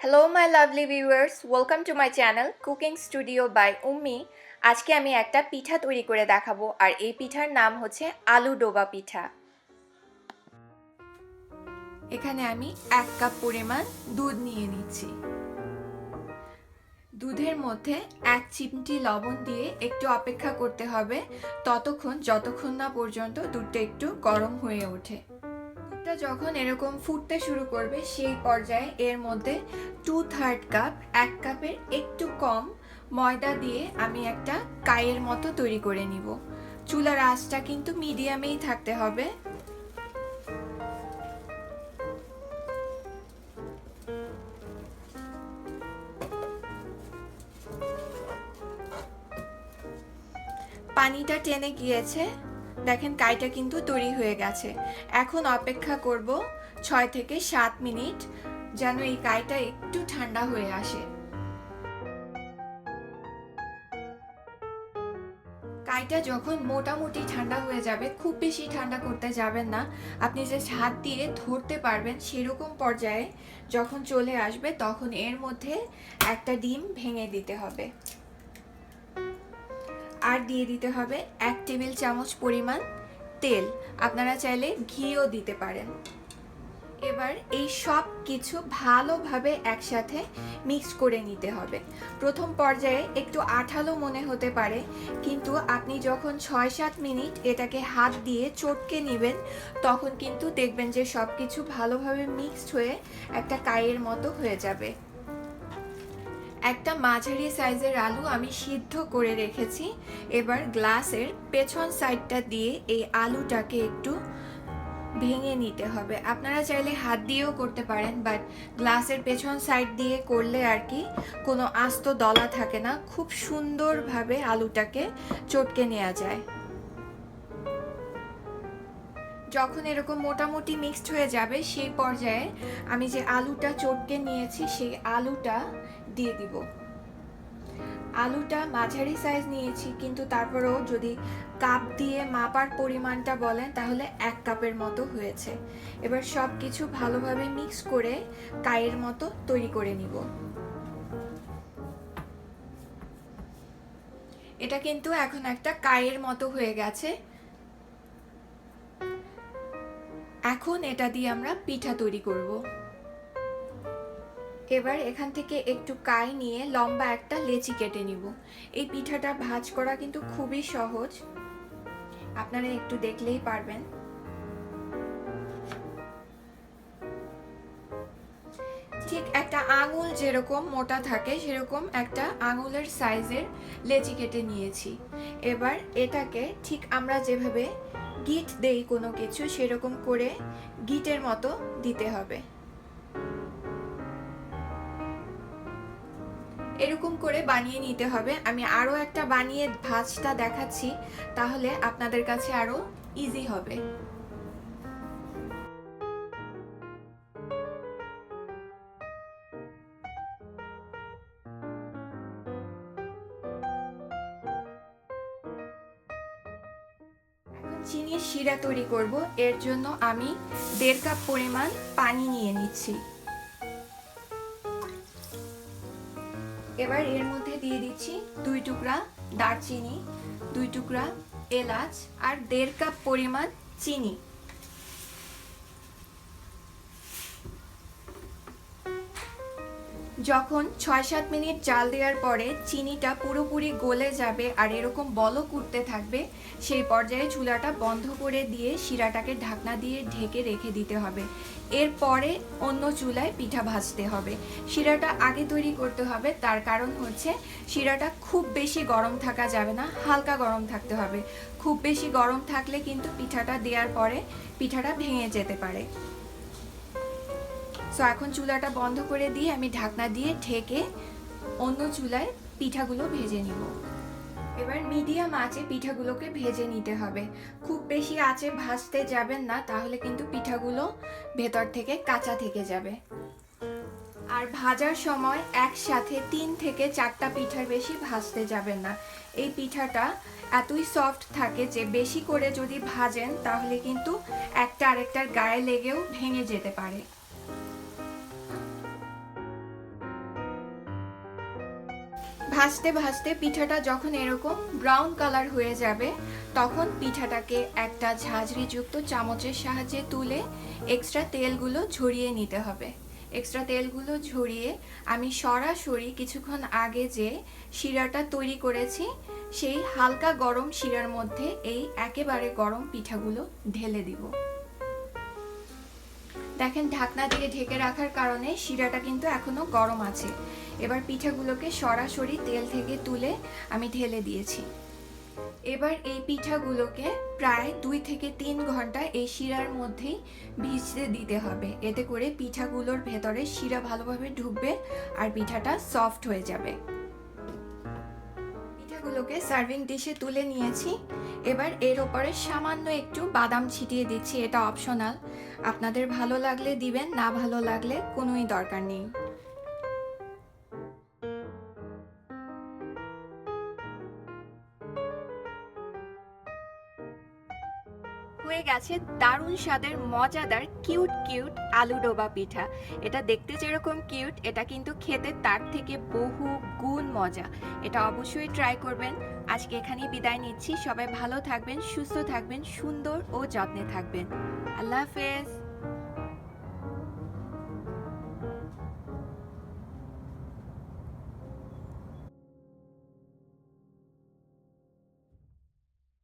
Hello my lovely viewers welcome to my channel cooking studio by Ummi আজকে আমি একটা পিঠা তৈরি করে দেখাবো, আর এই পিঠার নাম হচ্ছে আলু ডোবা পিঠা। এখানে আমি এক কাপ পরিমাণ দুধ নিয়ে নিচ্ছি। দুধের মধ্যে এক চিমটি লবণ দিয়ে একটু অপেক্ষা করতে হবে, ততক্ষণ, যতক্ষণ না পর্যন্ত দুধটা একটু গরম হয়ে ওঠে। দুধটা যখন এরকম ফুটতে শুরু করবে, সেই পর্যায়ে এর মধ্যে টু থার্ড কাপ এক কাপের একটু কম ময়দা দিয়ে আমি একটা কায়ের মতো তৈরি করে নিব। চুলার আঁচটা কিন্তু মিডিয়ামেই থাকতে হবে। পানিটা টেনে গিয়েছে। দেখেন কাইটা কিন্তু তৈরি হয়ে গেছে। এখন অপেক্ষা করব ছয় থেকে সাত মিনিট যেন এই কাইটা একটু ঠান্ডা হয়ে আসে। কাইটা যখন মোটামুটি ঠান্ডা হয়ে যাবে, খুব বেশি ঠান্ডা করতে যাবেন না। আপনি যে হাত দিয়ে ধরতে পারবেন সেরকম পর্যায়ে যখন চলে আসবে, তখন এর মধ্যে একটা ডিম ভেঙে দিতে হবে। আর দিয়ে দিতে হবে এক টেবিল চামচ পরিমাণ তেল। আপনারা চাইলে ঘিও দিতে পারেন। এবার এই সব কিছু ভালোভাবে একসাথে মিক্স করে নিতে হবে। প্রথম পর্যায়ে একটু আঠালো মনে হতে পারে, কিন্তু আপনি যখন ছয় সাত মিনিট এটাকে হাত দিয়ে চটকে নেবেন, তখন কিন্তু দেখবেন যে সব কিছু ভালোভাবে মিক্সড হয়ে একটা কায়ের মতো হয়ে যাবে। একটা মাঝারি সাইজের আলু আমি সিদ্ধ করে রেখেছি। এবার গ্লাসের পেছন সাইডটা দিয়ে এই আলুটাকে একটু ভেঙে নিতে হবে। আপনারা চাইলে হাত দিয়েও করতে পারেন বাট গ্লাসের পেছন সাইড দিয়ে করলে আর কি কোনো আস্ত দলা থাকে না। খুব সুন্দরভাবে আলুটাকে চটকে নেওয়া যায়। যখন এরকম মোটামুটি মিক্সড হয়ে যাবে, সেই পর্যায়ে আমি যে আলুটা চটকে নিয়েছি, সেই আলুটা দিয়ে দিব। আলুটা মাঝারি সাইজ নিয়েছি, কিন্তু তারপরেও যদি কাপ দিয়ে মাপার পরিমাণটা বলেন, তাহলে এক কাপের মতো হয়েছে। এবার সব কিছু ভালোভাবে মিক্স করে কায়ের মতো তৈরি করে নিব। এটা কিন্তু এখন একটা কায়ের মতো হয়ে গেছে। এখন এটা দিয়ে আমরা পিঠা তৈরি করব। এবার এখান থেকে একটু কাই নিয়ে লম্বা একটা লেচি কেটে নিব। এই পিঠাটা ভাজ করা কিন্তু খুবই সহজ। আপনারা একটু দেখলেই পারবেন। আঙুল যেরকম মোটা থাকে, সেরকম একটা আঙুলের সাইজের লেচি কেটে নিয়েছি। এবার এটাকে ঠিক আমরা যেভাবে গিট দেই কোনো কিছু, সেরকম করে গিটের মতো দিতে হবে। এরকম করে বানিয়ে নিতে হবে। আমি আরও একটা বানিয়ে ভাজটা দেখাচ্ছি, তাহলে আপনাদের কাছে আরও ইজি হবে। চিনির শিরা তৈরি করব। এর জন্য আমি দেড় কাপ পরিমাণ পানি নিয়ে নিচ্ছি। এবার এর মধ্যে দিয়ে দিচ্ছি দুই টুকরা দারচিনি, দুই টুকরা এলাচ আর দেড় কাপ পরিমাণ চিনি। যখন ছয় সাত মিনিট জাল দেওয়ার পরে চিনিটা পুরোপুরি গলে যাবে আর এরকম বলক উঠতে থাকবে, সেই পর্যায়ে চুলাটা বন্ধ করে দিয়ে শিরাটাকে ঢাকনা দিয়ে ঢেকে রেখে দিতে হবে। এরপরে অন্য চুলায় পিঠা ভাজতে হবে। শিরাটা আগে তৈরি করতে হবে, তার কারণ হচ্ছে শিরাটা খুব বেশি গরম থাকা যাবে না, হালকা গরম থাকতে হবে। খুব বেশি গরম থাকলে কিন্তু পিঠাটা দেওয়ার পরে পিঠাটা ভেঙে যেতে পারে। সো এখন চুলাটা বন্ধ করে দিয়ে আমি ঢাকনা দিয়ে ঢেকে অন্য চুলায় পিঠাগুলো ভেজে নিব। এবার মিডিয়াম আঁচে পিঠাগুলোকে ভেজে নিতে হবে। খুব বেশি আঁচে ভাজতে যাবেন না, তাহলে কিন্তু পিঠাগুলো ভেতর থেকে কাঁচা থেকে যাবে। আর ভাজার সময় একসাথে তিন থেকে চারটা পিঠার বেশি ভাজতে যাবেন না। এই পিঠাটা এতই সফট থাকে যে বেশি করে যদি ভাজেন, তাহলে কিন্তু একটা আরেকটার গায়ে লেগেও ভেঙে যেতে পারে। ভাজতে ভাজতে পিঠাটা যখন এরকম ব্রাউন কালার হয়ে যাবে, তখন পিঠাটাকে একটা ঝাঁঝরিযুক্ত চামচের সাহায্যে তুলে এক্সট্রা তেলগুলো ঝরিয়ে নিতে হবে। এক্সট্রা তেলগুলো ঝরিয়ে আমি সরাসরি কিছুক্ষণ আগে যে শিরাটা তৈরি করেছি, সেই হালকা গরম শিরার মধ্যে এই একেবারে গরম পিঠাগুলো ঢেলে দিব। দেখেন, ঢাকনা দিয়ে ঢেকে রাখার কারণে শিরাটা কিন্তু এখনও গরম আছে। এবার পিঠাগুলোকে সরাসরি তেল থেকে তুলে আমি ঢেলে দিয়েছি। এবার এই পিঠাগুলোকে প্রায় দুই থেকে তিন ঘণ্টা এই শিরার মধ্যেই ভিজতে দিতে হবে। এতে করে পিঠাগুলোর ভেতরে শিরা ভালোভাবে ঢুকবে আর পিঠাটা সফট হয়ে যাবে। পিঠাগুলোকে সার্ভিং ডিশে তুলে নিয়েছি। এবার এর ওপরে সামান্য একটু বাদাম ছিটিয়ে দিচ্ছি, এটা অপশনাল আপনাদের ভালো লাগলে দিবেন, না ভালো লাগলে কোনোই দরকার নেই। গেছে দারুণ স্বাদের, মজাদার, কিউট কিউট আলু ডোবা পিঠা। এটা দেখতে যেরকম কিউট, এটা কিন্তু খেতে তার থেকে বহু গুণ মজা। এটা অবশ্যই ট্রাই করবেন। আজকে এখানেই বিদায় নিচ্ছি। সবাই ভালো থাকবেন, সুস্থ থাকবেন, সুন্দর ও যত্নে থাকবেন। আল্লাহ হাফেজ।